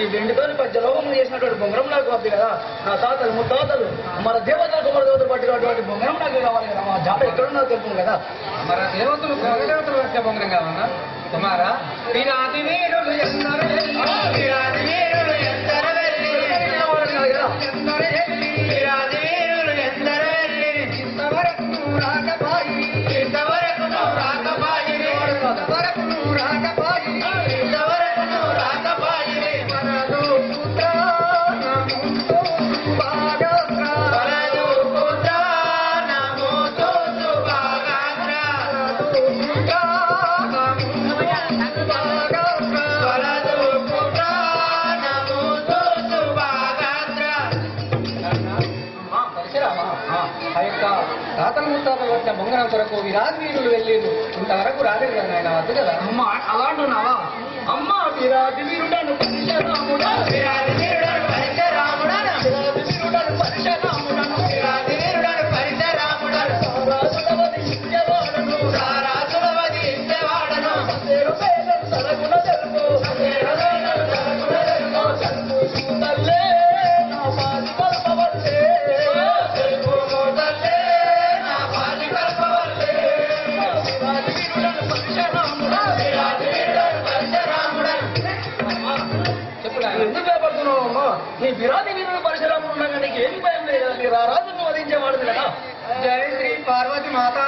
ఈ వెండితోని పద్యలోకం చేసినటువంటి బొంగరం నాకు వద్దు కదా నా తాతలు ముత్తాతలు మన దేవతల కుమార దేవతలు పట్టినటువంటి బొంగరం నాకు కావాలి కదా? మా జాత ఎక్కడున్నా తెలుపు కదా? మన దేవతలు దేవతలు పట్టే బొంగరం కావన్నా కుమారా తాతల ముత్తాతలు వచ్చిన బొంగరం కొరకు విరాట్ వీరులు వెళ్ళిండు ఇంతవరకు రాలేదు కదా ఆయన వద్దు కదా అమ్మ అలాంటున్నావా అమ్మ విరాటి వీరుడను వీరుడను ఎందుకు భయపడుతున్నావు అమ్మా? నీ విరాది వీరుడు పరిసరాలు ఉండగా నీకు ఏం భయం లేదు కదా నీ రారాజును వధించేవాడు కదా. జై శ్రీ పార్వతి మాతా